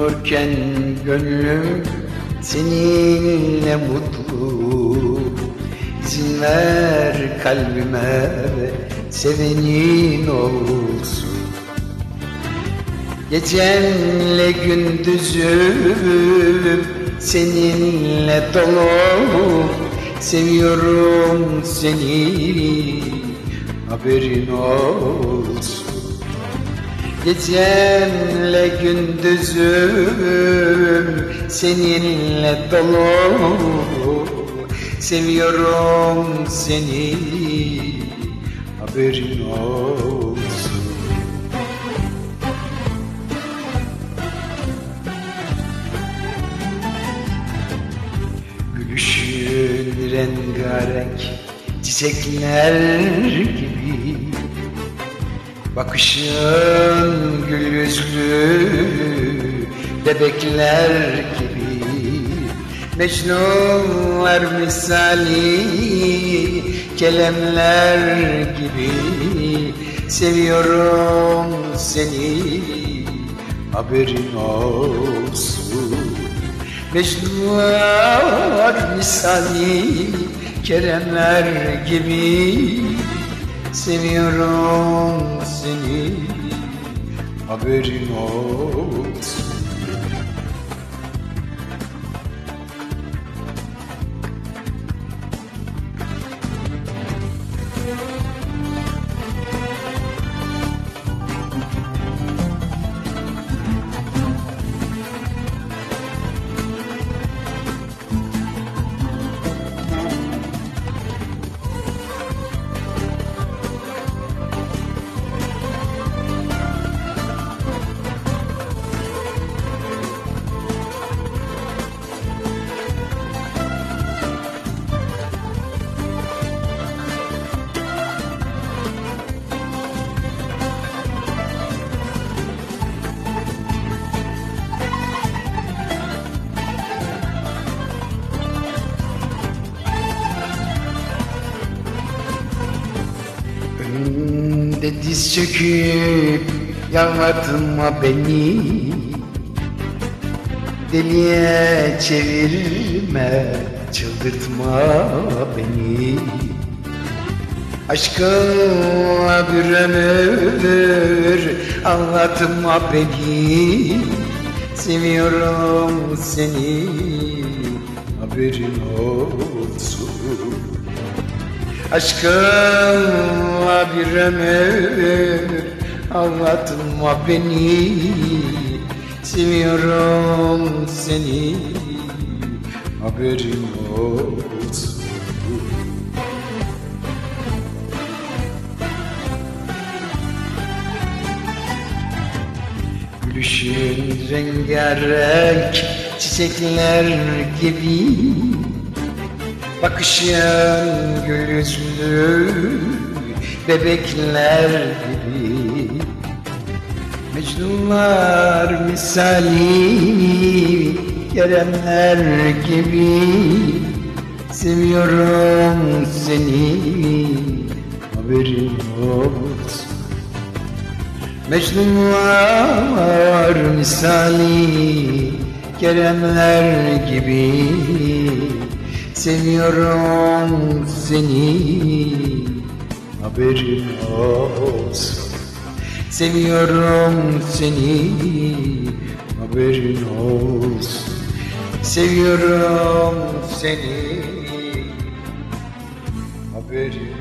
Yaşıyorken gönlüm seninle mutlu. İzin ver kalbime sevenin olsun. Gecemle gündüzüm seninle dolu. Seviyorum seni haberin olsun Gecemle gündüzüm seninle dolu. Seviyorum seni haberin olsun. Gülüşün rengarenk çiçekler gibi Bakışın gül yüzlü bebekler gibi. Mecnunlar misali kelemler gibi. Seviyorum seni haberin olsun. Mecnunlar misali keremler gibi Seviyorum seni. Haberin olsun Önümde diz çöküp yalvartma beni. Deliye çevirme, çıldırtma beni. Aşkınla bir ömür anlatma beni. Seviyorum seni haberin olsun Aşkınla bir ömür. Anlatma beni. Seviyorum seni. Haberin olsun. Gülüşün rengarenk çiçekler gibi Bakışın gül yüzlü bebekler gibi. Mecnunlar misali Keremler gibi. Seviyorum seni haberin olsun. Mecnunlar misali Keremler gibi Seviyorum seni. Haberin olsun. Seviyorum seni. Haberin olsun. Seviyorum seni. Haberin